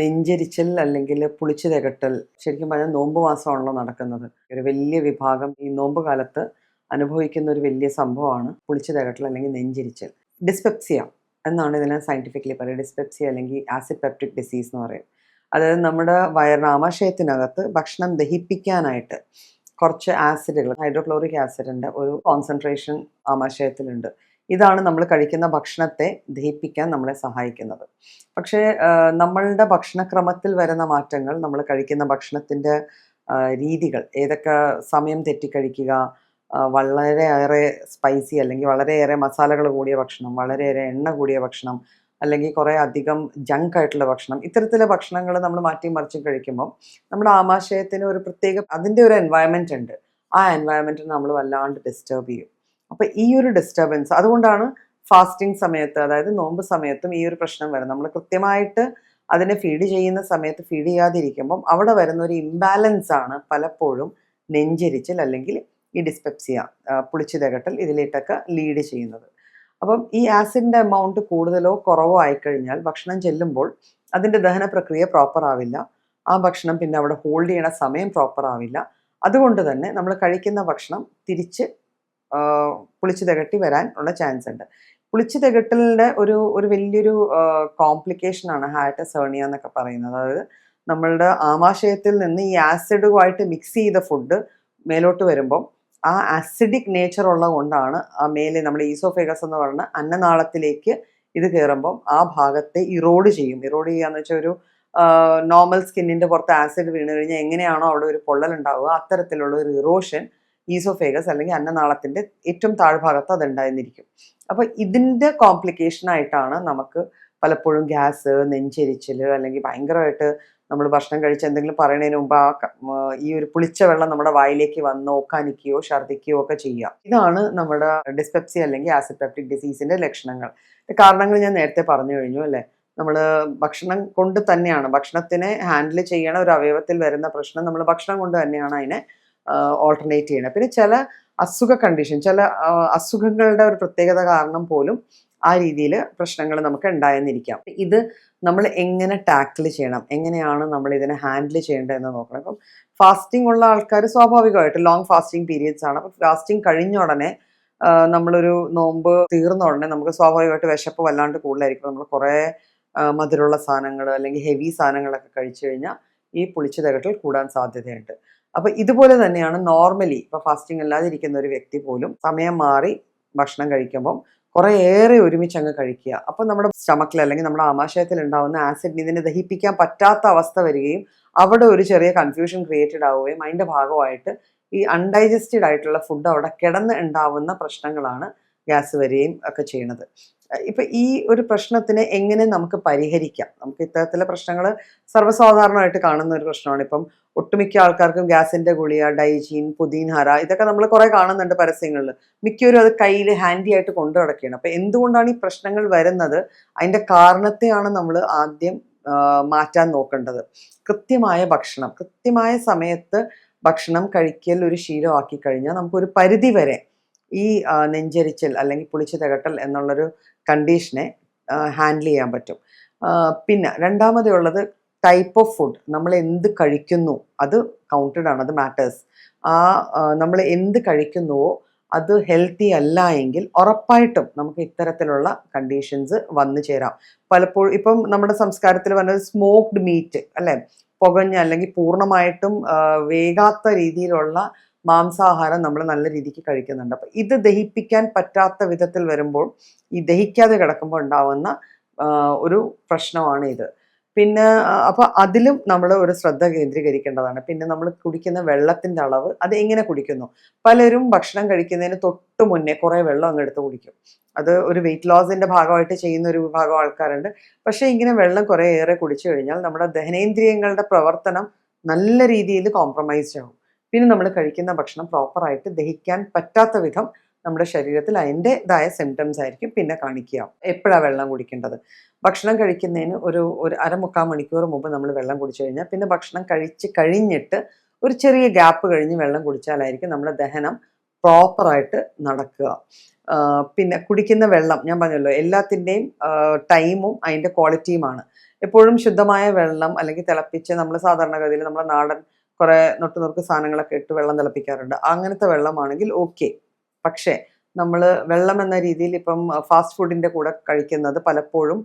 നെഞ്ചരിച്ചൽ അല്ലെങ്കിൽ പുളിച്ചു തികട്ടൽ ശരിക്കും പറഞ്ഞാൽ നോമ്പ് മാസമാണല്ലോ നടക്കുന്നത്. ഒരു വലിയ വിഭാഗം ഈ നോമ്പ് കാലത്ത് അനുഭവിക്കുന്ന ഒരു വലിയ സംഭവമാണ് പുളിച്ചു തികട്ടൽ അല്ലെങ്കിൽ നെഞ്ചരിച്ചൽ. ഡിസ്പെപ്സിയ എന്നാണ് ഇതിനെ സയന്റിഫിക്കലി പറയുക. ഡിസ്പെപ്സിയ അല്ലെങ്കിൽ ആസിഡ് പെപ്റ്റിക് ഡിസീസ് എന്ന് പറയും അതായത് നമ്മുടെ വയറിന് ആമാശയത്തിനകത്ത് ഭക്ഷണം ദഹിപ്പിക്കാനായിട്ട് കുറച്ച് ആസിഡുകൾ ഹൈഡ്രോക്ലോറിക് ആസിഡിന്റെ ഒരു കോൺസെൻട്രേഷൻ ആമാശയത്തിലുണ്ട് ഇതാണ് നമ്മൾ കഴിക്കുന്ന ഭക്ഷണത്തെ ദഹിപ്പിക്കാൻ നമ്മളെ സഹായിക്കുന്നത്. പക്ഷേ നമ്മളുടെ ഭക്ഷണക്രമത്തിൽ വരുന്ന മാറ്റങ്ങൾ നമ്മൾ കഴിക്കുന്ന ഭക്ഷണത്തിന്റെ രീതികൾ ഏതൊക്കെ സമയം തെറ്റിക്കഴിക്കുക വളരെയേറെ സ്പൈസി അല്ലെങ്കിൽ വളരെയേറെ മസാലകൾ കൂടിയ ഭക്ഷണം വളരെയേറെ എണ്ണ കൂടിയ ഭക്ഷണം അല്ലെങ്കിൽ കുറേ അധികം ജങ്ക് ആയിട്ടുള്ള ഭക്ഷണം ഇത്തരത്തിലെ ഭക്ഷണങ്ങൾ നമ്മൾ മാറ്റി മറിച്ച് കഴിക്കുമ്പോൾ നമ്മുടെ ആമാശയത്തിന് ഒരു പ്രത്യേക അതിന്റെ ഒരു എൻവയൺമെന്റ് ഉണ്ട്. ആ എൻവയൺമെന്റിനെ നമ്മൾ വല്ലാണ്ട് ഡിസ്റ്റർബ് ചെയ്യും. അപ്പോൾ ഈ ഒരു ഡിസ്റ്റർബൻസ് അതുകൊണ്ടാണ് ഫാസ്റ്റിംഗ് സമയത്ത് അതായത് നോമ്പ് സമയത്തും ഈ ഒരു പ്രശ്നം വരുന്നത്. നമ്മൾ കൃത്യമായിട്ട് അതിനെ ഫീഡ് ചെയ്യുന്ന സമയത്ത് ഫീഡ് ചെയ്യാതിരിക്കുമ്പം അവിടെ വരുന്ന ഒരു ഇംബാലൻസ് ആണ് പലപ്പോഴും നെഞ്ചരിച്ചിൽ അല്ലെങ്കിൽ ഈ ഡിസ്പെപ്സിയ പുളിച്ചു തകട്ടൽ ഇതിലേട്ടൊക്കെ ലീഡ് ചെയ്യുന്നത്. അപ്പം ഈ ആസിഡിന്റെ എമൗണ്ട് കൂടുതലോ കുറവോ ആയിക്കഴിഞ്ഞാൽ ഭക്ഷണം ചെല്ലുമ്പോൾ അതിന്റെ ദഹന പ്രക്രിയ പ്രോപ്പർ ആവില്ല. ആ ഭക്ഷണം പിന്നെ അവിടെ ഹോൾഡ് ചെയ്യണ സമയം പ്രോപ്പർ ആവില്ല. അതുകൊണ്ട് തന്നെ നമ്മൾ കഴിക്കുന്ന ഭക്ഷണം തിരിച്ച് പുളിച്ചു തികട്ടി വരാൻ ഉള്ള ചാൻസ് ഉണ്ട്. പുളിച്ചു തികട്ടലിന്റെ ഒരു ഒരു വലിയൊരു കോംപ്ലിക്കേഷൻ ആണ് ഹാറ്റസ് ഹേർണിയ എന്നൊക്കെ പറയുന്നത്. അതായത് നമ്മളുടെ ആമാശയത്തിൽ നിന്ന് ഈ ആസിഡുമായിട്ട് മിക്സ് ചെയ്ത ഫുഡ് മേലോട്ട് വരുമ്പം ആ ആസിഡിക് നേച്ചർ ഉള്ളത് കൊണ്ടാണ് ആ മേലെ നമ്മുടെ ഈസോഫേഗസ് എന്ന് പറയുന്ന അന്നനാളത്തിലേക്ക് ഇത് കയറുമ്പം ആ ഭാഗത്തെ ഇറോഡ് ചെയ്യും. ഇറോഡ് ചെയ്യാന്ന് വെച്ചാൽ ഒരു നോർമൽ സ്കിന്നിന്റെ പുറത്ത് ആസിഡ് വീണ് കഴിഞ്ഞാൽ എങ്ങനെയാണോ അവിടെ ഒരു പൊള്ളൽ ഉണ്ടാവുക അത്തരത്തിലുള്ള ഒരു ഇറോഷൻ ഈസോഫേഗസ് അല്ലെങ്കിൽ അന്നനാളത്തിന്റെ ഏറ്റവും താഴ്ഭാഗത്ത് അത് അപ്പോൾ അപ്പൊ ഇതിന്റെ കോംപ്ലിക്കേഷൻ ആയിട്ടാണ് നമുക്ക് പലപ്പോഴും ഗ്യാസ് നെഞ്ചെരിച്ചിൽ അല്ലെങ്കിൽ ഭയങ്കരമായിട്ട് നമ്മൾ ഭക്ഷണം കഴിച്ച് എന്തെങ്കിലും പറയുന്നതിന് മുമ്പ് ആ ഈ ഒരു പുളിച്ച വെള്ളം നമ്മുടെ വായിലേക്ക് വന്ന് ഓക്കാനിക്കുകയോ ഛർദ്ദിക്കുകയോ ഒക്കെ ചെയ്യുക. ഇതാണ് നമ്മുടെ ഡിസ്പെപ്സി അല്ലെങ്കിൽ ആസിഡ് പെപ്റ്റിക് ഡിസീസിന്റെ ലക്ഷണങ്ങൾ കാരണങ്ങൾ ഞാൻ നേരത്തെ പറഞ്ഞു കഴിഞ്ഞു അല്ലേ? നമ്മൾ ഭക്ഷണം കൊണ്ട് തന്നെയാണ് ഭക്ഷണത്തിനെ ഹാൻഡിൽ ചെയ്യണ ഒരു അവയവത്തിൽ വരുന്ന പ്രശ്നം നമ്മൾ ഭക്ഷണം കൊണ്ട് തന്നെയാണ് അതിനെ ഓൾട്ടർനേറ്റ് ചെയ്യണം. പിന്നെ ചില അസുഖ കണ്ടീഷൻ ചില അസുഖങ്ങളുടെ ഒരു പ്രത്യേകത കാരണം പോലും ആ രീതിയിൽ പ്രശ്നങ്ങൾ നമുക്ക് ഉണ്ടായെന്നിരിക്കാം. ഇത് നമ്മൾ എങ്ങനെ ടാക്കിൾ ചെയ്യണം? എങ്ങനെയാണ് നമ്മൾ ഇതിനെ ഹാൻഡിൽ ചെയ്യേണ്ടതെന്ന് നോക്കണം. അപ്പം ഫാസ്റ്റിംഗ് ഉള്ള ആൾക്കാർ സ്വാഭാവികമായിട്ട് ലോങ് ഫാസ്റ്റിംഗ് പീരിയഡ്സ് ആണ്. അപ്പം ഫാസ്റ്റിംഗ് കഴിഞ്ഞ ഉടനെ നമ്മളൊരു നോമ്പ് തീർന്ന ഉടനെ നമുക്ക് സ്വാഭാവികമായിട്ട് വിശപ്പ് വല്ലാണ്ട് കൂടുതലായിരിക്കും. നമ്മൾ കുറേ മധുരമുള്ള സാധനങ്ങൾ അല്ലെങ്കിൽ ഹെവി സാധനങ്ങളൊക്കെ കഴിച്ചു കഴിഞ്ഞാൽ ഈ പുളിച്ചു തകട്ടിൽ കൂടാൻ സാധ്യതയുണ്ട്. അപ്പൊ ഇതുപോലെ തന്നെയാണ് നോർമലി ഇപ്പൊ ഫാസ്റ്റിംഗ് അല്ലാതെ ഇരിക്കുന്ന ഒരു വ്യക്തി പോലും സമയം മാറി ഭക്ഷണം കഴിക്കുമ്പം കുറെ ഏറെ ഒരുമിച്ച് അങ്ങ് കഴിക്കുക. അപ്പൊ നമ്മുടെ സ്റ്റമക്കിൽ അല്ലെങ്കിൽ നമ്മുടെ ആമാശയത്തിൽ ഉണ്ടാവുന്ന ആസിഡ് ഇതിനെ ദഹിപ്പിക്കാൻ പറ്റാത്ത അവസ്ഥ വരികയും അവിടെ ഒരു ചെറിയ കൺഫ്യൂഷൻ ക്രിയേറ്റഡ് ആവുകയും അതിന്റെ ഭാഗമായിട്ട് ഈ അൺഡൈജസ്റ്റഡ് ആയിട്ടുള്ള ഫുഡ് അവിടെ കിടന്ന് ഉണ്ടാവുന്ന പ്രശ്നങ്ങളാണ് ഗ്യാസ് വരികയും ഒക്കെ ചെയ്യണത്. ഇപ്പൊ ഈ ഒരു പ്രശ്നത്തിനെ എങ്ങനെ നമുക്ക് പരിഹരിക്കാം? നമുക്ക് ഇത്തരത്തിലെ പ്രശ്നങ്ങൾ സർവസാധാരണമായിട്ട് കാണുന്ന ഒരു പ്രശ്നമാണ്. ഇപ്പം ഒട്ടുമിക്ക ആൾക്കാർക്കും ഗ്യാസിന്റെ ഗുളിയ ഡൈജീൻ പുതിൻഹര ഇതൊക്കെ നമ്മൾ കുറെ കാണുന്നുണ്ട് പരസ്യങ്ങളിൽ. മിക്കവരും അത് കയ്യിൽ ഹാൻഡി ആയിട്ട് കൊണ്ടു നടക്കുകയാണ്. അപ്പൊ എന്തുകൊണ്ടാണ് ഈ പ്രശ്നങ്ങൾ വരുന്നത്? അതിന്റെ കാരണത്തെയാണ് നമ്മൾ ആദ്യം മാറ്റാൻ നോക്കേണ്ടത്. കൃത്യമായ ഭക്ഷണം കൃത്യമായ സമയത്ത് ഭക്ഷണം കഴിക്കൽ ഒരു ശീലമാക്കി കഴിഞ്ഞാൽ നമുക്കൊരു പരിധി വരെ ഈ നെഞ്ചരിച്ചിൽ അല്ലെങ്കിൽ പുളിച്ചു തികട്ടൽ എന്നുള്ളൊരു കണ്ടീഷനെ ഹാൻഡിൽ ചെയ്യാൻ പറ്റും. പിന്നെ രണ്ടാമതുള്ളത് ടൈപ്പ് ഓഫ് ഫുഡ്. നമ്മൾ എന്ത് കഴിക്കുന്നു അത് കൗണ്ടഡ് ആണ് അത് മാറ്റേഴ്സ് ആ നമ്മൾ എന്ത് കഴിക്കുന്നുവോ അത് ഹെൽത്തി അല്ല എങ്കിൽ ഉറപ്പായിട്ടും നമുക്ക് ഇത്തരത്തിലുള്ള കണ്ടീഷൻസ് വന്നു ചേരാം. പലപ്പോഴും ഇപ്പം നമ്മുടെ സംസ്കാരത്തിൽ പറഞ്ഞത് സ്മോക്ഡ് മീറ്റ് അല്ലേ? പുകഞ്ഞ അല്ലെങ്കിൽ പൂർണമായിട്ടും വേഗാത്ത രീതിയിലുള്ള മാംസാഹാരം നമ്മൾ നല്ല രീതിക്ക് കഴിക്കുന്നുണ്ട്. അപ്പം ഇത് ദഹിപ്പിക്കാൻ പറ്റാത്ത വിധത്തിൽ വരുമ്പോൾ ഈ ദഹിക്കാതെ കിടക്കുമ്പോൾ ഉണ്ടാവുന്ന ഒരു പ്രശ്നമാണ് ഇത്. പിന്നെ അപ്പോൾ അതിലും നമ്മൾ ഒരു ശ്രദ്ധ കേന്ദ്രീകരിക്കേണ്ടതാണ്. പിന്നെ നമ്മൾ കുടിക്കുന്ന വെള്ളത്തിന്റെ അളവ് അത് എങ്ങനെ കുടിക്കുന്നു? പലരും ഭക്ഷണം കഴിക്കുന്നതിന് തൊട്ട് മുന്നേ കുറേ വെള്ളം അങ്ങ് എടുത്ത് കുടിക്കും. അത് ഒരു വെയിറ്റ് ലോസിന്റെ ഭാഗമായിട്ട് ചെയ്യുന്ന ഒരു വിഭാഗം ആൾക്കാരുണ്ട്. പക്ഷേ ഇങ്ങനെ വെള്ളം കുറേ ഏറെ കുടിച്ചു കഴിഞ്ഞാൽ നമ്മുടെ ദഹനേന്ദ്രിയങ്ങളുടെ പ്രവർത്തനം നല്ല രീതിയിൽ കോംപ്രമൈസ്ഡ് ആവും. പിന്നെ നമ്മൾ കഴിക്കുന്ന ഭക്ഷണം പ്രോപ്പറായിട്ട് ദഹിക്കാൻ പറ്റാത്ത വിധം നമ്മുടെ ശരീരത്തിൽ അതിന്റെതായ സിംറ്റംസ് ആയിരിക്കും പിന്നെ കാണിക്കുക. എപ്പോഴാണ് വെള്ളം കുടിക്കേണ്ടത്? ഭക്ഷണം കഴിക്കുന്നതിന് ഒരു ഒരു അരമുക്കാൽ മണിക്കൂർ മുമ്പ് നമ്മൾ വെള്ളം കുടിച്ചു കഴിഞ്ഞാൽ പിന്നെ ഭക്ഷണം കഴിച്ച് കഴിഞ്ഞിട്ട് ഒരു ചെറിയ ഗ്യാപ്പ് കഴിഞ്ഞ് വെള്ളം കുടിച്ചാലായിരിക്കും നമ്മുടെ ദഹനം പ്രോപ്പറായിട്ട് നടക്കുക. പിന്നെ കുടിക്കുന്ന വെള്ളം ഞാൻ പറഞ്ഞല്ലോ എല്ലാത്തിന്റെയും ടൈമും അതിന്റെ ക്വാളിറ്റിയുമാണ് എപ്പോഴും ശുദ്ധമായ വെള്ളം അല്ലെങ്കിൽ തിളപ്പിച്ച് നമ്മൾ സാധാരണഗതിയിൽ നമ്മുടെ നാടൻ കുറേ നൊട്ട് നുറുക്ക് സാധനങ്ങളൊക്കെ ഇട്ട് വെള്ളം തിളപ്പിക്കാറുണ്ട്. അങ്ങനത്തെ വെള്ളമാണെങ്കിൽ ഓക്കെ പക്ഷേ നമ്മൾ വെള്ളം എന്ന രീതിയിൽ ഇപ്പം ഫാസ്റ്റ് ഫുഡിന്റെ കൂടെ കഴിക്കുന്നത് പലപ്പോഴും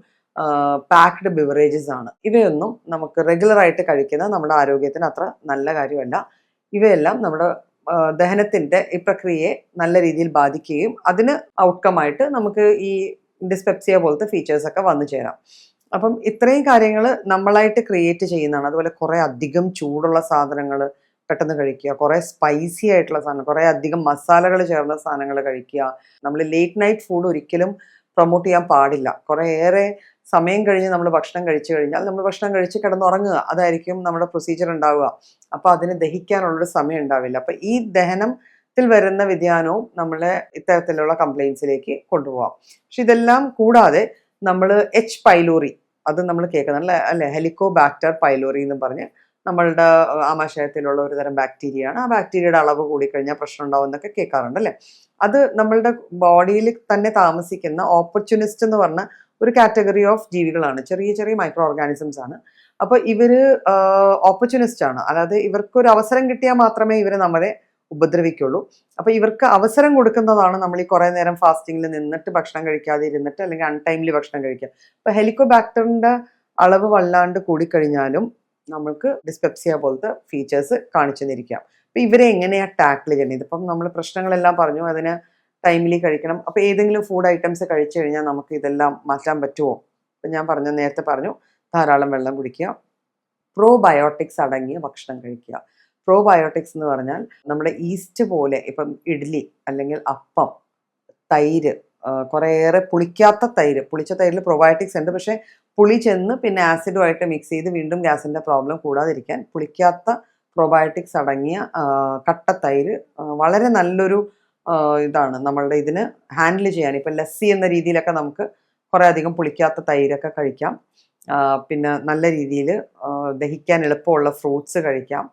പാക്ഡ് ബിവറേജസ് ആണ്. ഇവയൊന്നും നമുക്ക് റെഗുലറായിട്ട് കഴിക്കുന്നത് നമ്മുടെ ആരോഗ്യത്തിന് അത്ര നല്ല കാര്യമല്ല. ഇവയെല്ലാം നമ്മുടെ ദഹനത്തിന്റെ ഈ പ്രക്രിയയെ നല്ല രീതിയിൽ ബാധിക്കുകയും അതിന് ഔട്ട്കം ആയിട്ട് നമുക്ക് ഈ ഡിസ്പെപ്സിയ പോലത്തെ ഫീച്ചേഴ്സ് ഒക്കെ വന്നു ചേരാം. അപ്പം ഇത്രയും കാര്യങ്ങൾ നമ്മളായിട്ട് ക്രിയേറ്റ് ചെയ്യുന്നതാണ്. അതുപോലെ കുറേ അധികം ചൂടുള്ള സാധനങ്ങൾ പെട്ടെന്ന് കഴിക്കുക. കുറേ സ്പൈസി ആയിട്ടുള്ള സാധനം കുറേ അധികം മസാലകൾ ചേർന്ന സാധനങ്ങൾ കഴിക്കുക. നമ്മൾ ലേറ്റ് നൈറ്റ് ഫുഡ് ഒരിക്കലും പ്രൊമോട്ട് ചെയ്യാൻ പാടില്ല. കുറേയേറെ സമയം കഴിഞ്ഞ് നമ്മൾ ഭക്ഷണം കഴിച്ചു കഴിഞ്ഞാൽ നമ്മൾ ഭക്ഷണം കഴിച്ച് കിടന്നുറങ്ങുക. അതായിരിക്കും നമ്മുടെ പ്രൊസീജിയർ ഉണ്ടാവുക. അപ്പോൾ അതിന് ദഹിക്കാനുള്ളൊരു സമയം ഉണ്ടാവില്ല. അപ്പോൾ ഈ ദഹനത്തിൽ വരുന്ന വ്യതിയാനവും നമ്മളെ ഇത്തരത്തിലുള്ള കംപ്ലയിൻസിലേക്ക് കൊണ്ടുപോകാം പക്ഷെ ഇതെല്ലാം കൂടാതെ നമ്മൾ എച്ച് പൈലോറി അത് നമ്മൾ കേൾക്കുന്നത് അല്ലേ അല്ലെ? ഹെലിക്കോ ബാക്ടർ പൈലോറി എന്ന് പറഞ്ഞ് നമ്മളുടെ ആമാശയത്തിലുള്ള ഒരു തരം ബാക്ടീരിയയാണ് ആ ബാക്ടീരിയയുടെ അളവ് കൂടിക്കഴിഞ്ഞാൽ പ്രശ്നം ഉണ്ടാവും എന്നൊക്കെ കേൾക്കാറുണ്ട് അല്ലേ? അത് നമ്മളുടെ ബോഡിയിൽ തന്നെ താമസിക്കുന്ന ഓപ്പർച്യൂണിസ്റ്റ് എന്ന് പറഞ്ഞ ഒരു കാറ്റഗറി ഓഫ് ജീവികളാണ്. ചെറിയ ചെറിയ മൈക്രോ ഓർഗാനിസംസ് ആണ് അപ്പോൾ ഇവർ ഓപ്പർച്യൂണിസ്റ്റ് ആണ്. അതായത് ഇവർക്ക് ഒരു അവസരം കിട്ടിയാൽ മാത്രമേ ഇവർ നമ്മളെ ഉപദ്രവിക്കുള്ളൂ. അപ്പൊ ഇവർക്ക് അവസരം കൊടുക്കുന്നതാണ് നമ്മൾ ഈ കുറെ നേരം ഫാസ്റ്റിംഗിൽ നിന്നിട്ട് ഭക്ഷണം കഴിക്കാതെ ഇരുന്നിട്ട് അല്ലെങ്കിൽ അൺടൈംലി ഭക്ഷണം കഴിക്കുക. അപ്പൊ ഹെലിക്കോബാക്ടറിന്റെ അളവ് വല്ലാണ്ട് കൂടിക്കഴിഞ്ഞാലും നമ്മൾക്ക് ഡിസ്പെപ്സിയ പോലത്തെ ഫീച്ചേഴ്സ് കാണിച്ചു തന്നിരിക്കാം. അപ്പൊ ഇവരെ എങ്ങനെയാ ടാക്കിൾ ചെയ്യണം ഇതിപ്പം നമ്മൾ പ്രശ്നങ്ങളെല്ലാം പറഞ്ഞു അതിന് ടൈംലി കഴിക്കണം. അപ്പൊ ഏതെങ്കിലും ഫുഡ് ഐറ്റംസ് കഴിച്ചു കഴിഞ്ഞാൽ നമുക്ക് ഇതെല്ലാം മാറ്റാൻ പറ്റുമോ? അപ്പൊ ഞാൻ പറഞ്ഞു നേരത്തെ പറഞ്ഞു ധാരാളം വെള്ളം കുടിക്കുക പ്രോബയോട്ടിക്സ് അടങ്ങിയ ഭക്ഷണം കഴിക്കുക. പ്രോബയോട്ടിക്സ് എന്ന് പറഞ്ഞാൽ നമ്മുടെ ഈസ്റ്റ് പോലെ ഇപ്പം ഇഡ്ഡലി അല്ലെങ്കിൽ അപ്പം തൈര് കുറേയേറെ പുളിക്കാത്ത തൈര് പുളിച്ച തൈരിൽ പ്രോബയോട്ടിക്സ് ഉണ്ട്. പക്ഷേ പുളി ചെന്ന് പിന്നെ ആസിഡുമായിട്ട് മിക്സ് ചെയ്ത് വീണ്ടും ഗ്യാസിന്റെ പ്രോബ്ലം കൂടാതിരിക്കാൻ പുളിക്കാത്ത പ്രോബയോട്ടിക്സ് അടങ്ങിയ കട്ട തൈര് വളരെ നല്ലൊരു ഇതാണ് നമ്മളുടെ ഇതിന് ഹാൻഡിൽ ചെയ്യാൻ. ഇപ്പം ലസ്സി എന്ന രീതിയിലൊക്കെ നമുക്ക് കുറേ അധികം പുളിക്കാത്ത തൈരൊക്കെ കഴിക്കാം. പിന്നെ നല്ല രീതിയിൽ ദഹിക്കാൻ എളുപ്പമുള്ള ഫ്രൂട്ട്സ് കഴിക്കാം.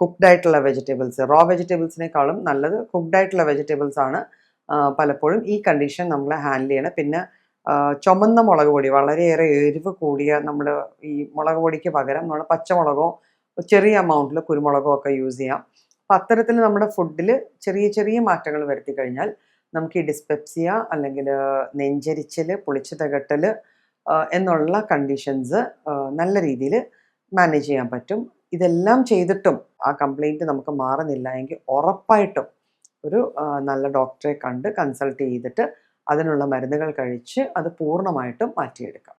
കുക്ക്ഡ് ആയിട്ടുള്ള വെജിറ്റബിൾസ് റോ വെജിറ്റബിൾസിനേക്കാളും നല്ലത് കുക്ക്ഡ് ആയിട്ടുള്ള വെജിറ്റബിൾസ് ആണ് പലപ്പോഴും ഈ കണ്ടീഷൻ നമ്മൾ ഹാൻഡിൽ ചെയ്യണം. പിന്നെ ചുമന്ന മുളക് പൊടി വളരെയേറെ എരിവ് കൂടിയ നമ്മൾ ഈ മുളക് പൊടിക്ക് പകരം നമ്മൾ പച്ചമുളകോ ചെറിയ എമൗണ്ടിൽ കുരുമുളകോ ഒക്കെ യൂസ് ചെയ്യാം. അപ്പം അത്തരത്തിൽ നമ്മുടെ ഫുഡിൽ ചെറിയ ചെറിയ മാറ്റങ്ങൾ വരുത്തി കഴിഞ്ഞാൽ നമുക്ക് ഈ ഡിസ്പെപ്സിയ അല്ലെങ്കിൽ നെഞ്ചരിച്ചൽ പൊളിച്ചു തകട്ടൽ എന്നുള്ള കണ്ടീഷൻസ് നല്ല രീതിയിൽ മാനേജ് ചെയ്യാൻ പറ്റും. ഇതെല്ലാം ചെയ്തിട്ടും ആ കംപ്ലൈന്റ് നമുക്ക് മാറുന്നില്ല എങ്കിൽ ഉറപ്പായിട്ടും ഒരു നല്ല ഡോക്ടറെ കണ്ട് കൺസൾട്ട് ചെയ്തിട്ട് അതിനുള്ള മരുന്നുകൾ കഴിച്ച് അത് പൂർണമായിട്ടും മാറ്റിയെടുക്കാം.